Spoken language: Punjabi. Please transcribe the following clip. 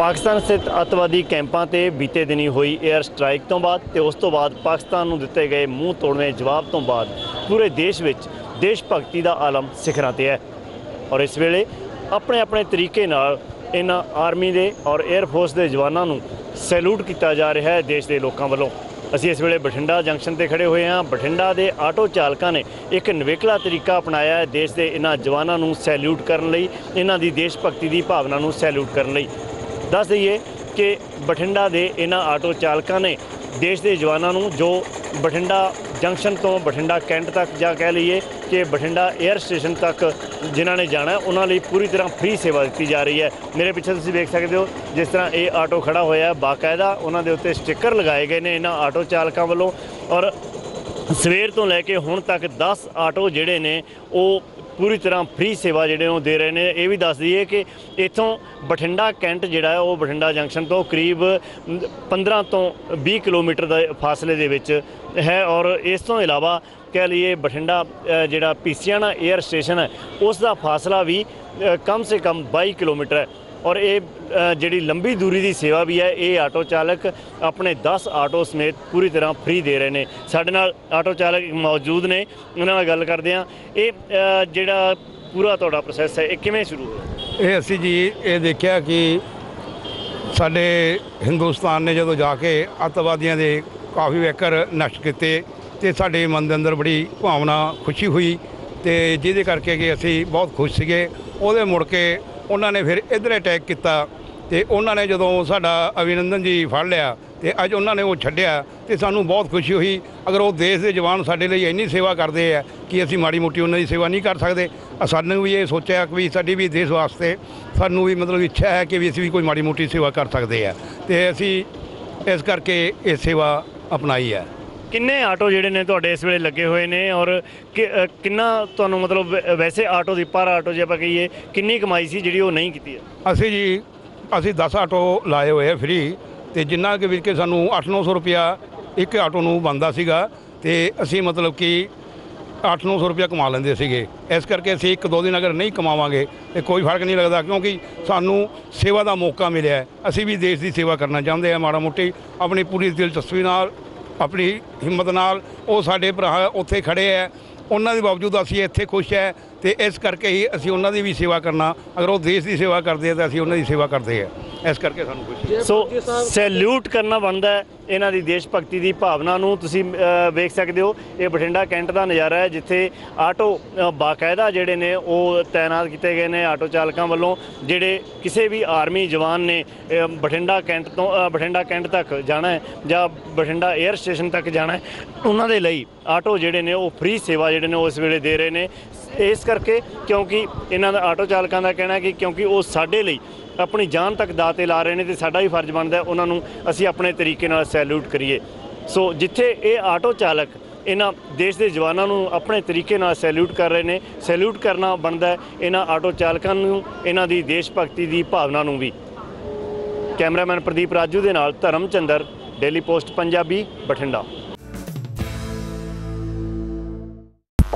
ਪਾਕਿਸਤਾਨ ਸਥਿਤ ਅੱਤਵਾਦੀ ਕੈਂਪਾਂ ਤੇ ਬੀਤੇ ਦਿਨੀ ਹੋਈ 에ਅਰ ਸਟ੍ਰਾਈਕ ਤੋਂ ਬਾਅਦ ਤੇ ਉਸ ਤੋਂ ਬਾਅਦ ਪਾਕਿਸਤਾਨ ਨੂੰ ਦਿੱਤੇ ਗਏ ਮੂੰਹ ਤੋੜਨੇ ਜਵਾਬ ਤੋਂ ਬਾਅਦ ਪੂਰੇ ਦੇਸ਼ ਵਿੱਚ ਦੇਸ਼ ਭਗਤੀ ਦਾ ਆਲਮ ਸਿਖਰਾਂ ਤੇ ਹੈ। ਔਰ ਇਸ ਵੇਲੇ ਆਪਣੇ ਆਪਣੇ ਤਰੀਕੇ ਨਾਲ ਇਹਨਾਂ ਆਰਮੀ ਦੇ ਔਰ 에ਅਰ ਫੋਰਸ ਦੇ ਜਵਾਨਾਂ ਨੂੰ ਸੈਲੂਟ ਕੀਤਾ ਜਾ ਰਿਹਾ ਹੈ ਦੇਸ਼ ਦੇ ਲੋਕਾਂ ਵੱਲੋਂ। ਅਸੀਂ ਇਸ ਵੇਲੇ ਬਠਿੰਡਾ ਜੰਕਸ਼ਨ ਤੇ ਖੜੇ ਹੋਏ ਹਾਂ। ਬਠਿੰਡਾ ਦੇ ਆਟੋ ਚਾਲਕਾਂ ਨੇ ਇੱਕ ਨਵੇਕਲਾ ਤਰੀਕਾ ਅਪਣਾਇਆ ਹੈ ਦੇਸ਼ ਦੇ ਇਹਨਾਂ ਜਵਾਨਾਂ ਨੂੰ ਸੈਲੂਟ ਕਰਨ ਲਈ ਇਹਨਾਂ ਦੀ ਦੇਸ਼ ਭਗਤੀ ਦੀ ਭਾਵਨਾ ਨੂੰ ਸੈਲੂਟ ਕਰਨ ਲਈ। ਦੱਸ ਦਈਏ ਕਿ ਬਠਿੰਡਾ ਦੇ ਇਹਨਾਂ ਆਟੋ ਚਾਲਕਾਂ ਨੇ ਦੇਸ਼ ਦੇ ਜਵਾਨਾਂ ਨੂੰ ਜੋ ਬਠਿੰਡਾ ਜੰਕਸ਼ਨ ਤੋਂ ਬਠਿੰਡਾ ਕੈਂਟ ਤੱਕ ਜਾਂ ਕਹਿ ਲਈਏ ਕਿ ਬਠਿੰਡਾ 에ਅਰ ਸਟੇਸ਼ਨ ਤੱਕ ਜਿਨ੍ਹਾਂ ਨੇ ਜਾਣਾ, ਉਹਨਾਂ ਲਈ ਪੂਰੀ ਤਰ੍ਹਾਂ ਫ੍ਰੀ ਸੇਵਾ ਦਿੱਤੀ ਜਾ ਰਹੀ ਹੈ। ਮੇਰੇ ਪਿੱਛੇ ਤੁਸੀਂ ਵੇਖ ਸਕਦੇ ਹੋ, ਜਿਸ ਤਰ੍ਹਾਂ ਇਹ ਆਟੋ ਖੜਾ ਹੋਇਆ ਹੈ, ਬਾਕਾਇਦਾ ਉਹਨਾਂ ਦੇ ਉੱਤੇ ਸਟicker ਲਗਾਏ ਗਏ ਨੇ ਇਹਨਾਂ ਆਟੋ ਚਾਲਕਾਂ ਵੱਲੋਂ ਔਰ ਸਵੇਰ ਤੋਂ ਲੈ ਕੇ ਹੁਣ ਤੱਕ 10 ਆਟੋ ਜਿਹੜੇ ਨੇ, ਉਹ ਪੂਰੀ ਤਰ੍ਹਾਂ ਫ੍ਰੀ ਸੇਵਾ ਜਿਹੜੇ ਉਹ ਦੇ ਰਹੇ ਨੇ। ਇਹ ਵੀ ਦੱਸ ਦਈਏ ਕਿ ਇੱਥੋਂ ਬਠਿੰਡਾ ਕੈਂਟ ਜਿਹੜਾ ਹੈ ਉਹ ਬਠਿੰਡਾ ਜੰਕਸ਼ਨ ਤੋਂ ਕਰੀਬ 15 ਤੋਂ 20 ਕਿਲੋਮੀਟਰ ਦੇ ਫਾਸਲੇ ਦੇ ਵਿੱਚ ਹੈ ਔਰ ਇਸ ਤੋਂ ਇਲਾਵਾ ਕਹਿ ਲਈਏ ਬਠਿੰਡਾ ਅ, ਜਿਹੜਾ ਪੀਸੀਆਣਾ 에ਅਰ ਸਟੇਸ਼ਨ ਹੈ ਉਸ ਦਾ ਫਾਸਲਾ ਵੀ ਕਮ ਸੇ ਕਮ 22 ਕਿਲੋਮੀਟਰ ਹੈ। ਔਰ ਇਹ ਜਿਹੜੀ ਲੰਬੀ ਦੂਰੀ ਦੀ ਸੇਵਾ ਵੀ ਹੈ, ਇਹ ਆਟੋ ਚਾਲਕ ਆਪਣੇ 10 ਆਟੋ ਸਮੇਤ ਪੂਰੀ ਤਰ੍ਹਾਂ ਫ੍ਰੀ ਦੇ ਰਹੇ ਨੇ। ਸਾਡੇ ਨਾਲ ਆਟੋ ਚਾਲਕ ਮੌਜੂਦ ਨੇ, ਉਹਨਾਂ ਨਾਲ ਗੱਲ ਕਰਦੇ ਹਾਂ। ਇਹ ਜਿਹੜਾ ਪੂਰਾ ਤੁਹਾਡਾ ਪ੍ਰੋਸੈਸ ਹੈ, ਇਹ ਕਿਵੇਂ ਸ਼ੁਰੂ ਹੋਇਆ? ਇਹ ਅਸੀਂ ਜੀ, ਇਹ ਦੇਖਿਆ ਕਿ ਸਾਡੇ ਹਿੰਦੁਸਤਾਨ ਨੇ ਜਦੋਂ ਜਾ ਕੇ ਅੱਤਵਾਦੀਆਂ ਦੇ ਕਾਫੀ ਵੇਕਰ ਨਸ਼ਟ ਕੀਤੇ ਤੇ ਸਾਡੇ ਮਨ ਦੇ ਅੰਦਰ ਬੜੀ ਭਾਵਨਾ ਖੁਸ਼ੀ ਹੋਈ ਤੇ ਜਿਹਦੇ ਕਰਕੇ ਕਿ ਅਸੀਂ ਬਹੁਤ ਖੁਸ਼ ਸੀਗੇ। ਉਹਦੇ ਮੁੜ ਕੇ ਉਹਨਾਂ ਨੇ ਫਿਰ ਇਧਰ ਅਟੈਕ ਕੀਤਾ ਤੇ ਉਹਨਾਂ ਨੇ ਜਦੋਂ ਸਾਡਾ ਅਭਿਨੰਦਨ ਜੀ ਫੜ ਲਿਆ ਤੇ ਅੱਜ ਉਹਨਾਂ ਨੇ ਉਹ ਛੱਡਿਆ ਤੇ ਸਾਨੂੰ ਬਹੁਤ ਖੁਸ਼ੀ ਹੋਈ। ਅਗਰ ਉਹ ਦੇਸ਼ ਦੇ ਜਵਾਨ ਸਾਡੇ ਲਈ ਇੰਨੀ ਸੇਵਾ ਕਰਦੇ ਆ ਕਿ ਅਸੀਂ ਮਾੜੀ ਮੋਟੀ ਉਹਨਾਂ ਦੀ ਸੇਵਾ ਨਹੀਂ ਕਰ ਸਕਦੇ ਸਾਨੂੰ ਵੀ ਇਹ ਸੋਚਿਆ ਕਿ ਵੀ ਸਾਡੀ ਵੀ ਦੇਸ਼ ਵਾਸਤੇ ਸਾਨੂੰ ਵੀ ਮਤਲਬ ਇੱਛਾ ਹੈ ਕਿ ਵੀ ਅਸੀਂ ਵੀ ਕੋਈ ਮਾੜੀ ਮੋਟੀ ਸੇਵਾ ਕਰ ਸਕਦੇ ਆ ਤੇ ਅਸੀਂ ਇਸ ਕਰਕੇ ਇਹ ਸੇਵਾ ਅਪਣਾਈ ਹੈ। ਕਿੰਨੇ ਆਟੋ ਜਿਹੜੇ ਨੇ ਤੁਹਾਡੇ ਇਸ ਵੇਲੇ ਲੱਗੇ ਹੋਏ ਨੇ ਔਰ ਕਿ- ਕਿੰਨਾ ਤੁਹਾਨੂੰ ਮਤਲਬ ਵੈਸੇ ਆਟੋ ਦੀ ਪਰ ਆਟੋ ਜੇ ਆਪਾਂ ਕਹੀਏ, ਕਿੰਨੀ ਕਮਾਈ ਸੀ ਜਿਹੜੀ ਉਹ ਨਹੀਂ ਕੀਤੀ ਅਸੀਂ ਜੀ, ਅਸੀਂ 10 ਆਟੋ ਲਾਏ ਹੋਏ ਆ ਫ੍ਰੀ ਤੇ ਜਿੰਨਾ ਕਿ ਵਿੱਚ ਕੇ ਸਾਨੂੰ 8-900 ਰੁਪਿਆ ਇੱਕ ਆਟੋ ਨੂੰ ਬੰਦਾ ਸੀਗਾ ਤੇ ਅਸੀਂ ਮਤਲਬ ਕਿ 8-900 ਰੁਪਿਆ ਕਮਾ ਲੈਂਦੇ ਸੀਗੇ। ਇਸ ਕਰਕੇ ਅਸੀਂ ਇੱਕ ਦੋ ਦਿਨ ਅਗਰ ਨਹੀਂ ਕਮਾਵਾਂਗੇ ਤੇ ਕੋਈ ਫ਼ਰਕ ਨਹੀਂ ਲੱਗਦਾ ਕਿਉਂਕਿ ਸਾਨੂੰ ਸੇਵਾ ਦਾ ਮੌਕਾ ਮਿਲਿਆ ਅਸੀਂ ਵੀ ਦੇਸ਼ ਦੀ ਸੇਵਾ ਕਰਨਾ ਚਾਹੁੰਦੇ ਆ ਮਾੜਾ ਮੋਟੀ, ਆਪਣੀ ਪੂਰੀ ਦਿਲਚਸਪੀ ਨਾਲ ਆਪਣੀ ਹਿੰਮਤ ਨਾਲ ਉਹ ਸਾਡੇ ਭਰਾ ਉੱਥੇ ਖੜੇ ਹੈ ਉਹਨਾਂ ਦੇ ਬਾਵਜੂਦ ਅਸੀਂ ਇੱਥੇ ਖੁਸ਼ ਹੈ ਤੇ ਇਸ ਕਰਕੇ ਹੀ ਅਸੀਂ ਉਹਨਾਂ ਦੀ ਵੀ ਸੇਵਾ ਕਰਨਾ। ਅਗਰ ਉਹ ਦੇਸ਼ ਦੀ ਸੇਵਾ ਕਰਦੇ ਆ ਤਾਂ ਅਸੀਂ ਉਹਨਾਂ ਦੀ ਸੇਵਾ ਕਰਦੇ ਆ। ਇਸ ਕਰਕੇ ਸਾਨੂੰ ਖੁਸ਼ੀ ਹੈ ਸੋ ਸੈਲੂਟ ਕਰਨਾ ਬਣਦਾ ਹੈ ਇਹਨਾਂ ਦੀ ਦੇਸ਼ ਭਗਤੀ ਦੀ ਭਾਵਨਾ ਨੂੰ। ਤੁਸੀਂ ਵੇਖ ਸਕਦੇ ਹੋ, ਇਹ ਬਠਿੰਡਾ ਕੈਂਟ ਦਾ ਨਜ਼ਾਰਾ ਹੈ, ਜਿੱਥੇ ਆਟੋ ਬਾਕਾਇਦਾ ਜਿਹੜੇ ਨੇ, ਉਹ ਤਾਇਨਾਤ ਕੀਤੇ ਗਏ ਨੇ ਆਟੋ ਚਾਲਕਾਂ ਵੱਲੋਂ, ਜਿਹੜੇ ਕਿਸੇ ਵੀ ਆਰਮੀ ਜਵਾਨ ਨੇ ਬਠਿੰਡਾ ਕੈਂਟ ਤੋਂ ਬਠਿੰਡਾ ਕੈਂਟ ਤੱਕ ਜਾਣਾ ਹੈ ਜਾਂ ਬਠਿੰਡਾ 에ਅਰ ਸਟੇਸ਼ਨ ਤੱਕ ਜਾਣਾ ਹੈ, ਉਹਨਾਂ ਦੇ ਲਈ ਆਟੋ ਜਿਹੜੇ ਨੇ, ਉਹ ਫ੍ਰੀ ਸੇਵਾ ਜਿਹੜੇ ਨੇ, ਉਹ ਇਸ ਵੇਲੇ ਦੇ ਰਹੇ ਨੇ। ਇਸ ਕਰਕੇ ਕਿਉਂਕਿ ਇਹਨਾਂ ਦਾ ਆਟੋ ਚਾਲਕਾਂ ਦਾ ਕਹਿਣਾ ਹੈ ਕਿ ਕਿਉਂਕਿ ਉਹ ਸਾਡੇ ਲਈ ਆਪਣੀ ਜਾਨ ਤੱਕ ਦਾਅ ਤੇ ਲਾ ਰਹੇ ਨੇ ਤੇ ਸਾਡਾ ਹੀ ਫਰਜ਼ ਬਣਦਾ ਉਹਨਾਂ ਨੂੰ ਅਸੀਂ ਆਪਣੇ ਤਰੀਕੇ ਨਾਲ ਸੈਲੂਟ ਕਰੀਏ। ਸੋ ਜਿੱਥੇ ਇਹ ਆਟੋ ਚਾਲਕ ਇਹਨਾਂ ਦੇਸ਼ ਦੇ ਜਵਾਨਾਂ ਨੂੰ ਆਪਣੇ ਤਰੀਕੇ ਨਾਲ ਸੈਲੂਟ ਕਰ ਰਹੇ ਨੇ, ਸੈਲੂਟ ਕਰਨਾ ਬਣਦਾ ਇਹਨਾਂ ਆਟੋ ਚਾਲਕਾਂ ਨੂੰ, ਇਹਨਾਂ ਦੀ ਦੇਸ਼ ਭਗਤੀ ਦੀ ਭਾਵਨਾ ਨੂੰ ਵੀ। ਕੈਮਰਾਮੈਨ ਪ੍ਰਦੀਪ ਰਾਜੂ ਦੇ ਨਾਲ ਧਰਮ ਚੰਦਰ ਡੇਲੀ ਪੋਸਟ, ਪੰਜਾਬੀ, ਬਠਿੰਡਾ।